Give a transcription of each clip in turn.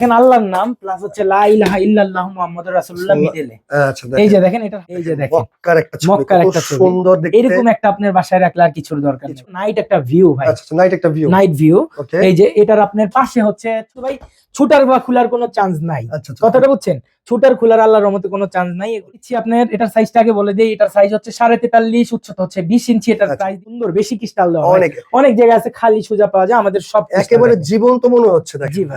দেখেন আল্লাহর নাম প্লাস হচ্ছে লা ইলাহা ইল্লাল্লাহ মুহাম্মাদুর রাসূলুল্লাহ মিডলে। আচ্ছা এই যে দেখেন এটা এই যে দেখেন। মক্কার একটা ছবি মক্কার একটা। সুন্দর দেখতে। এরকম একটা আপনার বাসায় রাখলে আর কিছুর দরকার নেই। নাইট একটা ভিউ ভাই। আচ্ছা নাইট একটা ভিউ নাইট ভিউ এই যে এটার আপনার পাশে হচ্ছে ভাই ছুটার বা খোলার কোনো চান্স নাই। আচ্ছা আচ্ছা। কথাটা বুঝছেন? ছুটার খোলার আল্লাহর রহমতে কোনো চান্স নাই। দিচ্ছি আপনার এটার সাইজটা আগে বলে দিই এটার সাইজ হচ্ছে সাড়ে তেতাল্লিশ উচ্চতা হচ্ছে বিশ ইঞ্চি এটার আচ্ছা। সাইজ সুন্দর বেশি ক্রিস্টাল দেওয়া অনেক। অনেক জায়গায় আছে খালি সোজা পাওয়া যায় আমাদের সব একেবারে জীবন্ত মনে হচ্ছে।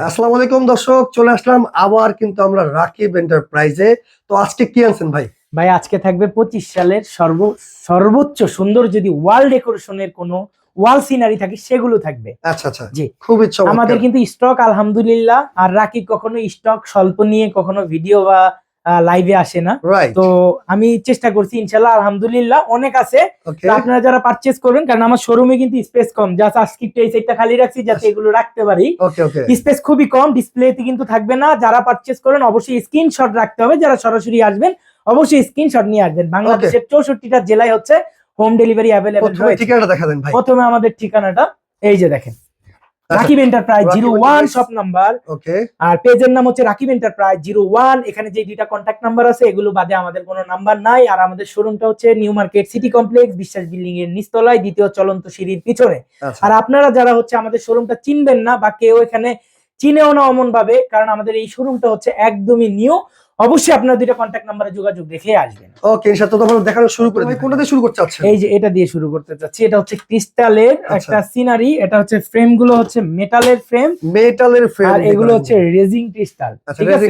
আসসালামু আলাইকুম দর্শক চলে আসলাম আবার কিন্তু আমরা রাকিব এন্টারপ্রাইজে তো আজকে কি আনছেন ভাই? ভাই আজকে থাকবে পঁচিশ সালের সর্ব সর্বোচ্চ সুন্দর যদি ওয়াল ডেকোরেশনের কোনো ওয়াল সিনারি থাকে সেগুলো থাকবে। আচ্ছা আচ্ছা। জি। খুবই আমাদের কিন্তু স্টক আলহামদুলিল্লাহ। আর রাকি কখনো স্টক স্বল্প নিয়ে কখনো ভিডিও বা লাইভে আসে না। তো আমি চেষ্টা করছি ইনশাল্লাহ আলহামদুলিল্লাহ অনেক আছে। আপনারা যারা পারচেজ করবেন কারণ আমার শোরুমে কিন্তু স্পেস কম। জাস্ট আজকে একটু এই সাইডটা খালি রাখছি যাতে এগুলো রাখতে পারি। স্পেস খুবই কম ডিসপ্লেতে কিন্তু থাকবে না। যারা পারচেজ করেন অবশ্যই স্ক্রিনশট রাখতে হবে। যারা সরাসরি আসবেন অবশ্যই স্ক্রিনশট নিয়ে আসবেন। বাংলাদেশের চৌষট্টিটা জেলায় হচ্ছে হোম ডেলিভারি অ্যাভেলেবেল প্রথমে ঠিকানাটা দেখা দেন ভাই। প্রথমে আমাদের ঠিকানাটা এই যে দেখেন আচ্ছা, Rakib enterprise zero one. Shop number okay আর পেজের নাম হচ্ছে রাকিব এন্টারপ্রাইজ জিরো ওয়ান এখানে যে দুইটা কন্ট্যাক্ট নাম্বার আছে এগুলো বাদে আমাদের কোনো নাম্বার নাই। আর আমাদের শোরুমটা হচ্ছে new market city complex Biswas building এর নিচতলায় দ্বিতীয় চলন্ত সিঁড়ির পিছনে। আচ্ছা। আর আপনারা যারা হচ্ছে আমাদের শোরুমটা চিনবেন না বা কেউ এখানে চিনেও না অমন ভাবে কারণ আমাদের এই শোরুমটা হচ্ছে একদমই নিউ অবশ্যই আপনারা দুইটা কন্ট্যাক্ট নাম্বারে যোগাযোগ রেখে আসবেন। ওকে ইনশাআল্লাহ তো তোমরা দেখানো শুরু করে দিই। কোনটা দিয়ে শুরু করতে চাচ্ছেন? এই যে এটা দিয়ে শুরু করতে চাচ্ছি এটা হচ্ছে ক্রিস্টালের আচ্ছা। একটা সিনারি এটা হচ্ছে ফ্রেমগুলো হচ্ছে মেটালের ফ্রেম মেটালের ফ্রেম আর এগুলো হচ্ছে রেজিং ক্রিস্টাল ঠিক আছে?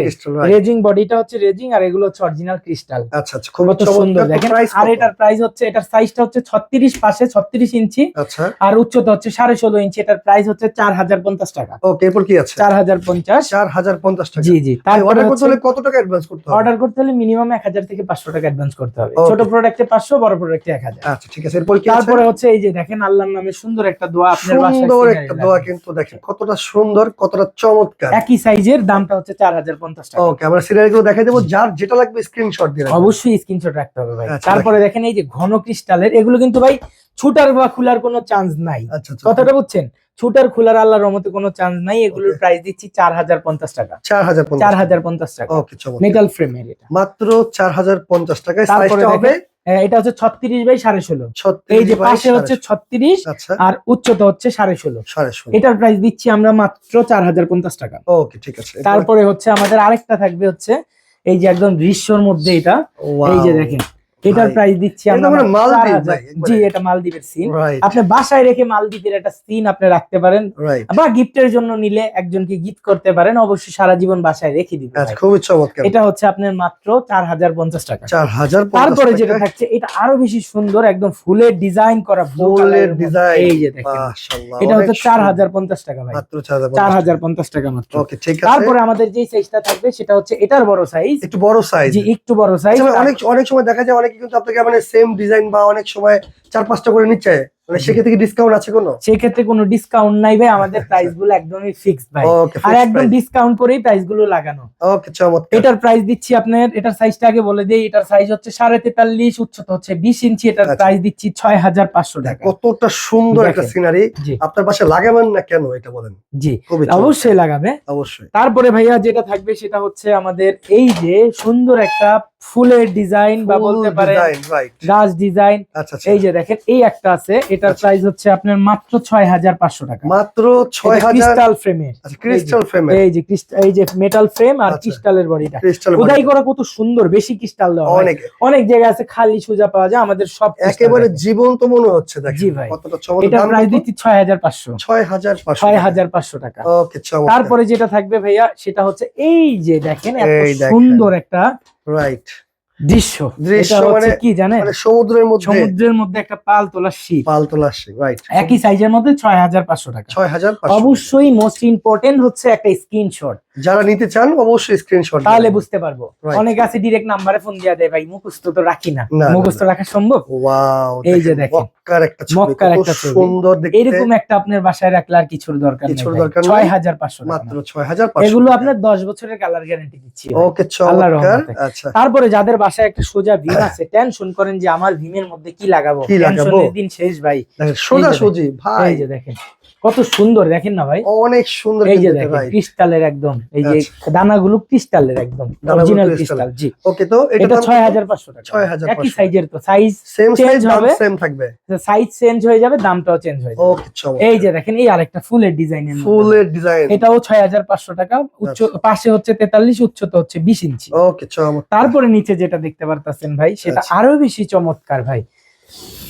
রেজিং বডিটা হচ্ছে রেজিং আর এগুলো হচ্ছে অরিজিনাল ক্রিস্টাল আচ্ছা আচ্ছা খুব সুন্দর দেখেন? আর এটার প্রাইস হচ্ছে এটার সাইজটা হচ্ছে ছত্রিশ পাশে ছত্রিশ ইঞ্চি। আচ্ছা। আর উচ্চতা হচ্ছে সাড়ে ষোলো ইঞ্চি এটার প্রাইস হচ্ছে চার হাজার পঞ্চাশ টাকা। ওকে এরপর কি আছে? চার হাজার পঞ্চাশ। চার হাজার পঞ্চাশ টাকা। জি জি তারপরে অর্ডার করতে হলে কত টাকা অ্যাডভান্স করতে হবে। অর্ডার করতে হলে মিনিমাম এক হাজার থেকে পাঁচশো টাকা অ্যাডভান্স করতে হবে। ছোট প্রোডাক্টে পাঁচশো বড় প্রোডাক্টে এক হাজার। আচ্ছা ঠিক আছে। এরপর কি তারপরে হচ্ছে এই যে দেখেন আল্লাহর নামে সুন্দর একটা দোয়া আপনার বাসায় সুন্দর একটা দোয়া কিন্তু দেখেন কতটা সুন্দর কতটা চমৎকার। একই সাইজের দামটা হচ্ছে চার হাজার পঞ্চাশ টাকা। ওকে আমরা সিরিয়ালগুলো দেখাই দেবো। যার যেটা লাগবে স্ক্রিনশট দিয়ে অবশ্যই স্ক্রিনশট রাখতে হবে ভাই। আচ্ছা, তারপরে দেখেন এই যে ঘন ক্রিস্টালের এগুলো কিন্তু ভাই ছুটার বা খোলার কোনো চান্স নাই। আচ্ছা আচ্ছা কথাটা বুঝছেন? ছুটার খোলার আল্লাহর রহমতে কোনো চান্স নাই এগুলোর প্রাইস দিচ্ছি চার হাজার পঞ্চাশ টাকা। চার হাজার চার হাজার পঞ্চাশ টাকা। মেটাল ফ্রেমের এটা। মাত্র চার হাজার পঞ্চাশ টাকায় সাইজটা হবে এটা হচ্ছে ছত্রিশ বাই সাড়ে ষোলো। 36 এই যে পাশে হচ্ছে ছত্রিশ। আচ্ছা। আর উচ্চতা হচ্ছে সাড়ে ষোলো। সাড়ে ষোলো। এটার প্রাইস দিচ্ছি আমরা মাত্র চার হাজার পঞ্চাশ টাকা। ওকে ঠিক আছে। তারপরে হচ্ছে আমাদের আরেকটা থাকবে হচ্ছে এই যে একদম গ্রীষ্মর মধ্যে এটা। এই যে দেখেন এটার প্রাইস দিচ্ছি আমরা মনে মাত্র মালদ্বীপ 4000 ভাই, একবারে। জি এটা মালদ্বীপের সিন আপনি বাসায় রেখে মালদ্বীপের একটা সিন আপনি রাখতে পারেন। বা গিফটের জন্য নিলে একজনকে গিফট করতে পারেন অবশ্যই সারা জীবন বাসায় রেখে দিবেন খুবই চমৎকার। এটা হচ্ছে আপনার মাত্র চার হাজার পঞ্চাশ টাকা। চার হাজার তারপরে যেটা থাকছে এটা আরও বেশি সুন্দর একদম ফুলের ডিজাইন করা ফুলের। ডিজাইন এই যে দেখেন। এটা হচ্ছে চার হাজার পঞ্চাশ টাকা ভাই। মাত্র চার হাজার পঞ্চাশ টাকা। মাত্র। ওকে ঠিক আছে। তারপরে আমাদের যে সাইজটা থাকবে সেটা হচ্ছে এটার বড় সাইজ একটু বড় সাইজ জি একটু বড় সাইজ অনেক অনেক সময় দেখা যায় অনেকে কিন্তু আপনাকে মানে সেম ডিজাইন বা অনেক সময় চার পাঁচটা করে নিচ্ছে। মানে সেক্ষেত্রে কি ডিসকাউন্ট আছে কোনো? সেই ক্ষেত্রে কোনো ডিসকাউন্ট নাই ভাই আমাদের প্রাইসগুলো একদমই ফিক্সড ভাই। আর একদম ডিসকাউন্ট করেই প্রাইসগুলো লাগানো। ওকে চমৎকার। এটার প্রাইস দিচ্ছি আপনার এটার সাইজটা আগে বলে দিই এটার সাইজ হচ্ছে সাড়ে তেতাল্লিশ উচ্চতা হচ্ছে বিশ ইঞ্চি এটার আচ্ছা। প্রাইস দিচ্ছি ছয় হাজার পাঁচশো টাকা। কতটা সুন্দর একটা সিনারি আপনার পাশে লাগাবেন না কেন এটা বলেন? জি অবশ্যই লাগাবে। অবশ্যই। তারপরে ভাইয়া যেটা থাকবে সেটা হচ্ছে আমাদের এই যে সুন্দর একটা ফুলের ডিজাইন বা বলতে পারে গাছ ডিজাইন। আচ্ছা আচ্ছা। এই যে দেখেন এই একটা আছে এটার আচ্ছা। প্রাইস হচ্ছে আপনার মাত্র ছয় হাজার পাঁচশো টাকা। মাত্র ছয় হাজার ক্রিস্টাল ফ্রেমের আচ্ছা ক্রিস্টাল ফ্রেম এই যে এই যে মেটাল ফ্রেম আর আচ্ছা। ক্রিস্টালের বডিটা। খোদাই করা কত সুন্দর বেশি ক্রিস্টাল দেওয়া অনেক। অনেক জায়গায় আছে খালি সোজা পাওয়া যায় আমাদের সব একেবারে। জীবন্ত মনে হচ্ছে জি ভাই। এটার প্রাইস দিচ্ছি ছয় হাজার পাঁচশো। ছয় হাজার পাঁচশো ছয় হাজার পাঁচশো টাকা। তারপরে যেটা থাকবে ভাইয়া সেটা হচ্ছে এই যে দেখেন এত। সুন্দর একটা রাইট দৃশ্য। দৃশ্য মানে- কি জানেন? মানে সমুদ্রের মধ্যে। সমুদ্রের মধ্যে একটা পাল তোলা শিপ পাল তোলা আসছে রাইট একই সাইজের মধ্যে ছয় হাজার পাঁচশো টাকা। ছয় হাজার পাঁচশো অবশ্যই মোস্ট ইম্পর্টেন্ট হচ্ছে একটা স্ক্রিনশট যারা নিতে চান অবশ্যই স্ক্রিনশট তাহলে বুঝতে পারব। অনেক আছে ডিরেক্ট নাম্বারে ফোন দিয়া দেয় ভাই মুখস্থ তো রাখি না। মুখস্থ রাখা সম্ভব? ওয়াও এই যে দেখেন। মক্কার একটা ছবি মক্কার একটা সুন্দর দেখতে। এরকম একটা আপনার বাসায় রাখলে আর কিছুর দরকার নেই কিছুর দরকার নেই। ছয় হাজার পাঁচশো টাকা। মাত্র ছয় হাজার এগুলো আপনার দশ বছরের কালার গ্যারান্টি দিচ্ছি ওকে চমৎকার। আচ্ছা। তারপরে যাদের বাসায় বাসায় একটা সোজা ভীম আছে। টেনশন করেন যে আমার ভীমের মধ্যে কি লাগাবো। কি লাগাবো? দিন শেষ ভাই। সোজা যে সুজি ভাই। এই যে দেখেন কত সুন্দর দেখেন না ভাই? অনেক সুন্দর এই যে দেখেন ক্রিস্টালের একদম এই যে দানাগুলো ক্রিস্টালের একদম অরিজিনাল ক্রিস্টাল জি। ওকে তো এটা এটা ছয় হাজার পাঁচশো টাকা। 6,500 একই সাইজের তো সাইজ সেম সাইজ হবে। সেম থাকবে। সাইজ চেঞ্জ হয়ে যাবে দামটাও চেঞ্জ হয়ে যাবে। ওকে চলো এই যে দেখেন এই আরেকটা ফুলের ডিজাইনের ফুলের ডিজাইন এটাও ছয় হাজার পাঁচশো টাকা উচ্চ আচ্ছা। পাশে হচ্ছে তেতাল্লিশ উচ্চতা হচ্ছে বিশ ইঞ্চি। ওকে চলো তারপরে নিচে যেটা দেখতে পারতেছেন ভাই সেটা আচ্ছা। আরও বেশি চমৎকার ভাই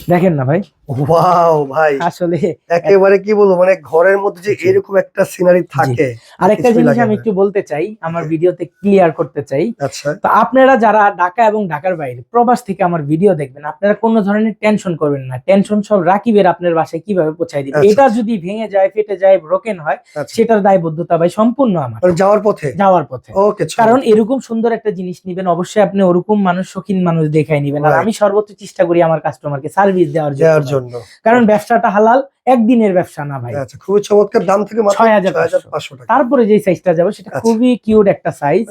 দেখেন না ভাই ওয়াও ভাই। আসলে একেবারে কি বলব মানে ঘরের মধ্যে যে এরকম একটা সিনারি থাকে আরেকটা জিনিস আমি একটু বলতে চাই আমার ভিডিওতে ক্লিয়ার করতে চাই। আচ্ছা। তো আপনারা যারা ঢাকা এবং ঢাকার বাইরে প্রবাস থেকে আমার ভিডিও দেখবেন আপনারা কোনো ধরনের টেনশন করবেন না। টেনশন সব রাকিবের আপনার বাসায় কীভাবে পৌঁছায় দিবে? আচ্ছা। এটা যদি ভেঙে যায় ফেটে যায় ব্রোকেন হয় আচ্ছা। সেটার দায়বদ্ধতা ভাই সম্পূর্ণ আমার। মানে যাওয়ার পথে? যাওয়ার পথে। ওকে কারণ এরকম সুন্দর একটা জিনিস নিবেন অবশ্যই আপনি ওরকম মানুষ শৌখিন মানুষ দেখাই নিবেন। আর আমি সর্বোচ্চ চেষ্টা করি আমার কাস্টমারকে সার্ভিস দেওয়ার দেওয়ার জন্য জন্য। কারণ ব্যবসাটা হালাল একদিনের ব্যবসা না ভাই। আচ্ছা খুবই চমৎকার দাম থেকে মাত্র 6,500 পাঁচশো। টাকা। তারপরে যে সাইজটা যাবে সেটা আচ্ছা। খুবই কিউট একটা সাইজ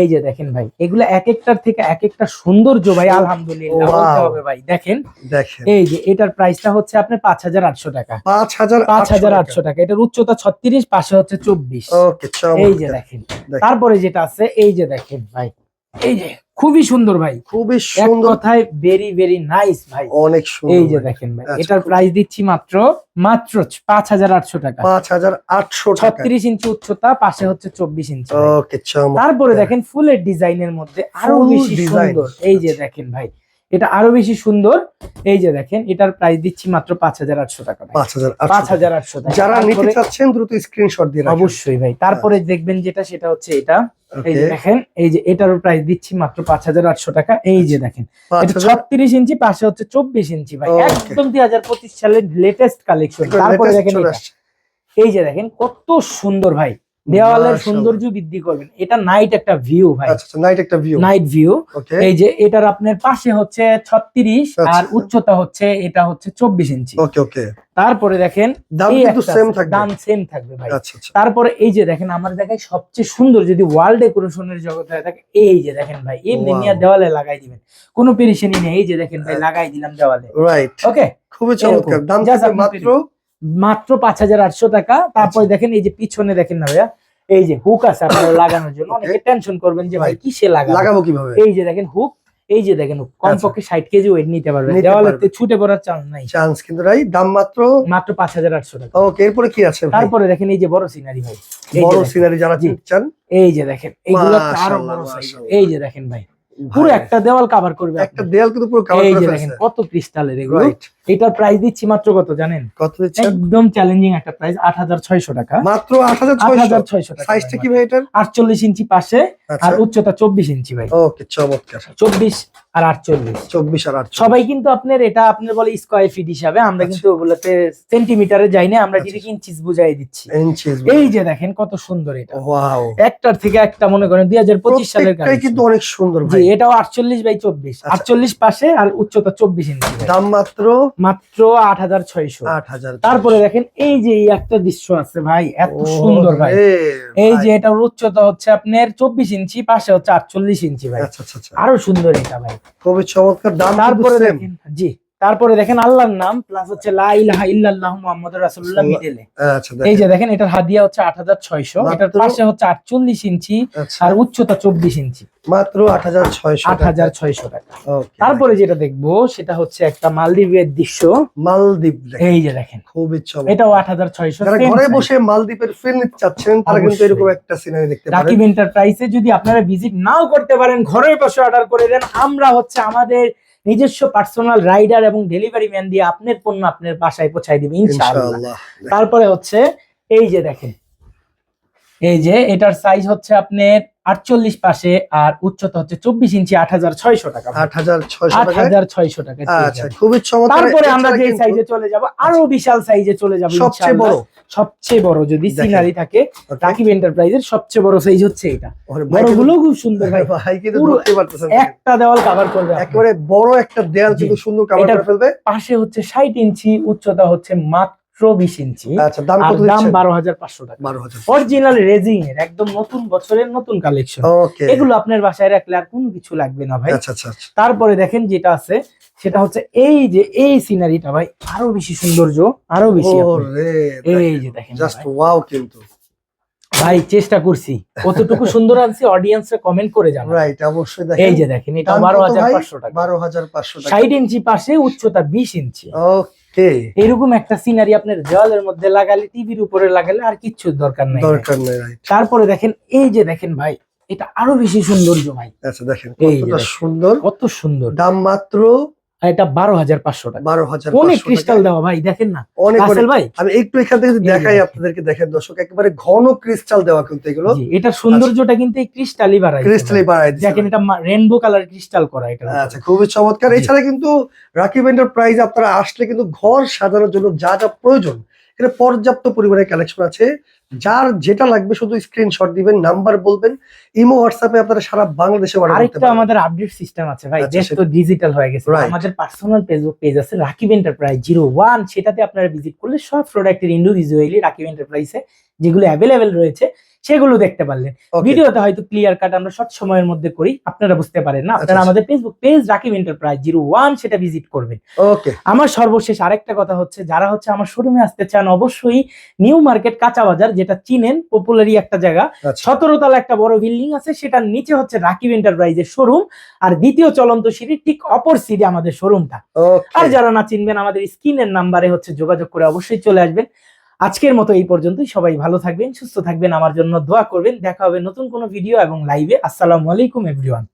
এই যে দেখেন ভাই এগুলো এক একটার থেকে এক একটা সৌন্দর্য ভাই আলহামদুলিল্লাহ। বলতে হবে ভাই দেখেন। দেখেন। এই যে এটার প্রাইসটা হচ্ছে আপনার পাঁচ হাজার আটশো টাকা। পাঁচ হাজার পাঁচ হাজার আটশো টাকা। এটার উচ্চতা ছত্রিশ পাশে হচ্ছে চব্বিশ। এই যে দেখেন। তারপরে যেটা আছে এই যে দেখেন ভাই। এই যে খুবই সুন্দর ভাই। খুবই সুন্দর। কথায় ভেরি ভেরি নাইস ভাই। অনেক সুন্দর এই যে দেখেন ভাই আচ্ছা, এটার প্রাইস দিচ্ছি মাত্র মাত্র পাঁচ হাজার আটশো টাকা। পাঁচ হাজার আটশো টাকা। ছত্রিশ ইঞ্চি উচ্চতা পাশে হচ্ছে চব্বিশ ইঞ্চি তারপরে দেখেন ফুলের ডিজাইনের মধ্যে আরও বেশি সুন্দর। এই যে দেখেন ভাই এটা আরও বেশি সুন্দর। এই যে দেখেন এটার প্রাইস দিচ্ছি মাত্র পাঁচ হাজার আটশো টাকা পাঁচ হাজার আটশো টাকা। যারা নিতে চাচ্ছেন দ্রুত স্ক্রিনশট দিয়ে অবশ্যই ভাই। তারপরে দেখবেন যেটা সেটা হচ্ছে এটা। এই যে দেখেন এই যে এটার প্রাইস দিচ্ছি মাত্র পাঁচ হাজার আটশো টাকা। এই যে দেখেন এটা ছত্রিশ ইঞ্চি পাশে হচ্ছে চব্বিশ ইঞ্চি ভাই। একদম দুই হাজার পঁচিশ সালের লেটেস্ট কালেকশন তারপরে দেখেন। এই যে দেখেন কত সুন্দর ভাই। দেওয়ালের সৌন্দর্য বৃদ্ধি করবেন। এটা নাইট একটা ভিউ ভাই। আচ্ছা আচ্ছা নাইট একটা ভিউ নাইট ভিউ এই যে এটার আপনার পাশে হচ্ছে ছত্রিশ আচ্ছা। আর উচ্চতা হচ্ছে এটা হচ্ছে চব্বিশ ইঞ্চি। ওকে ওকে তারপরে দেখেন দাম কিন্তু সেম থাকবে। দাম সেম থাকবে ভাই। আচ্ছা আচ্ছা। তারপরে এই যে দেখেন আমার দেখায় সবচেয়ে সুন্দর যদি ওয়াল ডেকোরেশনের জগতে হয়ে থাকে এই যে দেখেন ভাই এমনি. নিয়ে দেওয়ালে লাগাই দিবেন। কোনো পেরিশানি নেই এই যে দেখেন ভাই লাগাই দিলাম দেওয়ালে। রাইট ওকে খুবই চমৎকার। দাম মাত্র মাত্র পাঁচ হাজার আটশো টাকা। তারপরে দেখেন এই যে পিছনে দেখেন না ভাইয়া এই যে হুক আছে আপনার লাগানোর জন্য। অনেকে টেনশন করবেন যে ভাই. কিসে লাগাবো? লাগাবো কীভাবে? এই যে দেখেন হুক এই যে দেখেন hook, কমপক্ষে ষাট কেজি ওয়েট নিতে পারবে। আচ্ছা। দেওয়ালে পারবে। ছুটে পড়ার চান্স নাই। চান্স কিন্তু নাই দাম মাত্র মাত্র পাঁচ হাজার আটশো টাকা। ওকে এরপরে কি আছে তারপরে দেখেন এই যে বড় সিনারি ভাই। বড় সিনারি যারা। চান এই যে দেখেন এইগুলো আরও বড়। এই যে দেখেন ভাই। পুরো একটা দেওয়াল কভার করবে একটা দেওয়াল কিন্তু পুরো কভার এই যে দেখেন কত ক্রিস্টালের এগুলো। রাইট এটার প্রাইস দিচ্ছি মাত্র কত জানেন? কত একদম চ্যালেঞ্জিং একটা প্রাইস আট হাজার ছয়শো টাকা। মাত্র আট হাজার ছয়শো? টাকা সাইজটা কি ভাই এটার? আটচল্লিশ ইঞ্চি পাশে আচ্ছা। আর উচ্চতা চব্বিশ ইঞ্চি ভাই। ওকে চমৎকার। চব্বিশ আর আটচল্লিশ। চব্বিশ আর আট সবাই কিন্তু আপনার এটা আপনার বলে স্কোয়ার ফিট হিসাবে আমরা আচ্ছা। কিন্তু ওগুলোতে সেন্টিমিটারে যাই না আমরা আচ্ছা। ডিরেক্ট ইঞ্চিস বুঝাই দিচ্ছি। এই যে দেখেন কত সুন্দর এটা। ওয়াও একটার থেকে একটা মনে করেন দুই হাজার পঁচিশ সালের collection। কিন্তু অনেক সুন্দর ভাই। এটাও আটচল্লিশ বাই চব্বিশ। আচ্ছা। আটচল্লিশ পাশে আর উচ্চতা চব্বিশ ইঞ্চি দাম মাত্র মাত্র আট হাজার ছয়শো। আট হাজার তারপরে দেখেন এই যে এই একটা দৃশ্য আছে ভাই এত সুন্দর ভাই। এই যে এটার উচ্চতা হচ্ছে আপনার চব্বিশ ইঞ্চি পাশে হচ্ছে আটচল্লিশ ইঞ্চি ভাই। আচ্ছা আচ্ছা আচ্ছা। আরও সুন্দর এটা ভাই। খুবই চমৎকার দাম তারপরে দেখেন জি। তারপরে দেখেন আল্লাহর নাম প্লাস হচ্ছে মুহাম্মাদুর রাসূলুল্লাহ মিডলে। আচ্ছা এই যে দেখেন এটার হাদিয়া হচ্ছে আট হাজার ছয়শো মাত্র- এটার পাশে হচ্ছে আটচল্লিশ ইঞ্চি আচ্ছা। আর উচ্চতা চব্বিশ ইঞ্চি। মাত্র আট হাজার ছয়শো আট হাজার ছয়শো টাকা। তারপরে যেটা দেখব সেটা হচ্ছে একটা মালদ্বীপের দৃশ্য। মালদ্বীপ এই যে দেখেন। খুবই চমৎকার। এটাও আট হাজার ছয়শো যারা ঘরে বসে মালদ্বীপের ফিল নিতে চাচ্ছেন তারা কিন্তু এরকম একটা সিনারি দেখতে পারেন। রাকিব এন্টারপ্রাইজে যদি আপনারা ভিজিট নাও করতে পারেন ঘরে বসে অর্ডার করে দেন। আমরা হচ্ছে আমাদের নিজস্ব পার্সোনাল রাইডার এবং ডেলিভারি ম্যান দিয়ে আপনার পণ্য আপনার বাসায় পৌঁছায় দিবে ইনশাআল্লাহ। ইনশাআল্লাহ। তারপরে হচ্ছে এই যে দেখেন এই যে এটার সাইজ হচ্ছে আপনার আটচল্লিশ পাশে আর উচ্চতা হচ্ছে চব্বিশ ইঞ্চি আট হাজার ছয়শো টাকা আট হাজার ছয়শো আট টাকা আচ্ছা খুবই তারপরে আমরা যে সাইজে চলে যাব আরও বিশাল সাইজে চলে যাব সবচেয়ে বড়? সবচেয়ে বড় যদি সিনারি থাকে. রাকিব এন্টারপ্রাইজের সবচেয়ে বড় সাইজ হচ্ছে এটা। বড়গুলো খুব সুন্দর ভাই। ভাই কিন্তু ধরতে পারতেছেন একটা দেওয়াল কভার করবে একেবারে বড় একটা দেয়াল জি। কিন্তু সুন্দর কাভার করে ফেলবে। পাশে হচ্ছে ষাট ইঞ্চি উচ্চতা হচ্ছে মাত্র বিশ ইঞ্চি। আচ্ছা দাম বারো হাজার পাঁচশো টাকা। অরিজিনাল রেজিং এর একদম নতুন বছরের নতুন কালেকশন এগুলো আপনার বাসায় রাখলে আর কোনো কিছু লাগবে না ভাই। আচ্ছা আচ্ছা তারপরে দেখেন যেটা আছে সেটা হচ্ছে এই যে এই সিনারিটা ভাই আরও বেশি সৌন্দর্য আরও বেশি এই যে দেখেন জাস্ট ভাই। ওয়াও কিন্তু। ভাই চেষ্টা করছি। কতটুকু সুন্দর আনছি অডিয়েন্সে কমেন্ট করে জানান। রাইট অবশ্যই দেখেন। এই যে দেখেন এটা দাম বারো কত হাজার ভাই? পাঁচশো টাকা। বারো হাজার পাঁচশো টাকা। ষাট ইঞ্চি পাশে উচ্চতা বিশ ইঞ্চি। ওকে এরকম একটা সিনারি আপনার জলের মধ্যে লাগালে টিভির উপরে লাগালে আর কিচ্ছু দরকার নাই দরকার নেই তারপরে দেখেন এই যে দেখেন ভাই এটা আরও বেশি সৌন্দর্য ভাই। আচ্ছা দেখেন এই কতটা সুন্দর। কত সুন্দর। দাম মাত্র এটা বারো হাজার পাঁচশো টাকা। বারো হাজার অনেক ক্রিস্টাল দেওয়া ভাই দেখেন না। অনেক ভাই। আমি একটু এখান থেকে দেখাই। আপনাদেরকে দেখেন দর্শক একেবারে ঘন ক্রিস্টাল দেওয়া কিন্তু এগুলো। জি, এটার সৌন্দর্যটা কিন্তু এই ক্রিস্টালই বাড়ায় ক্রিস্টালই বাড়ায় দেখেন এটা রেনবো কালার ক্রিস্টাল করা এটা। আচ্ছা খুবই চমৎকার। এছাড়া কিন্তু রাকিব এন্টারপ্রাইজ আপনারা আসলে কিন্তু ঘর সাজানোর জন্য যা যা প্রয়োজন এখানে পর্যাপ্ত পরিমাণে কালেকশন আছে। যার যেটা লাগবে শুধু স্ক্রিনশট দিবেন নাম্বার বলবেন ইমো হোয়াটসঅ্যাপে আপনারা সারা বাংলাদেশে অর্ডার করতে আরেকটা পারেন আমাদের আপডেট সিস্টেম আছে ভাই যেহেতু তো ডিজিটাল হয়ে গেছে। আমাদের পার্সোনাল ফেসবুক পেজ আছে রাকিব এন্টারপ্রাইজ জিরো ওয়ান সেটাতে আপনারা ভিজিট করলে সব প্রোডাক্টের ইন্ডিভিজুয়ালি রাকিব এন্টারপ্রাইজে যেগুলো অ্যাভেলেবেল রয়েছে সেগুলো দেখতে পারলেন. ভিডিওতে হয়তো ক্লিয়ার কাট আমরা শর্ট সময়ের মধ্যে করি আপনারা বুঝতে পারেন না। আপনারা আচ্ছা। আমাদের Facebook page Rakib enterprise zero one সেটা ভিজিট করবেন। ওকে আমার সর্বশেষ আরেকটা কথা হচ্ছে যারা হচ্ছে আমার শোরুমে আসতে চান অবশ্যই নিউ মার্কেট কাঁচা বাজার যেটা চিনেন পপুলারি একটা জায়গা আচ্ছা। সতেরো তলা একটা বড় বিল্ডিং আছে সেটার নিচে হচ্ছে রাকিব এন্টারপ্রাইজের শোরুম আর দ্বিতীয় চলন্ত সিঁড়ির ঠিক অপর সিঁড়ি আমাদের শোরুমটা আর যারা না চিনবেন আমাদের স্ক্রিনের নাম্বারে হচ্ছে যোগাযোগ করে অবশ্যই চলে আসবেন। আজকের মতো এই পর্যন্তই। সবাই ভালো থাকবেন, সুস্থ থাকবেন। আমার জন্য দোয়া করবেন। দেখা হবে নতুন কোনো ভিডিও এবং লাইভে আসসালামু আলাইকুম এভরিওয়ান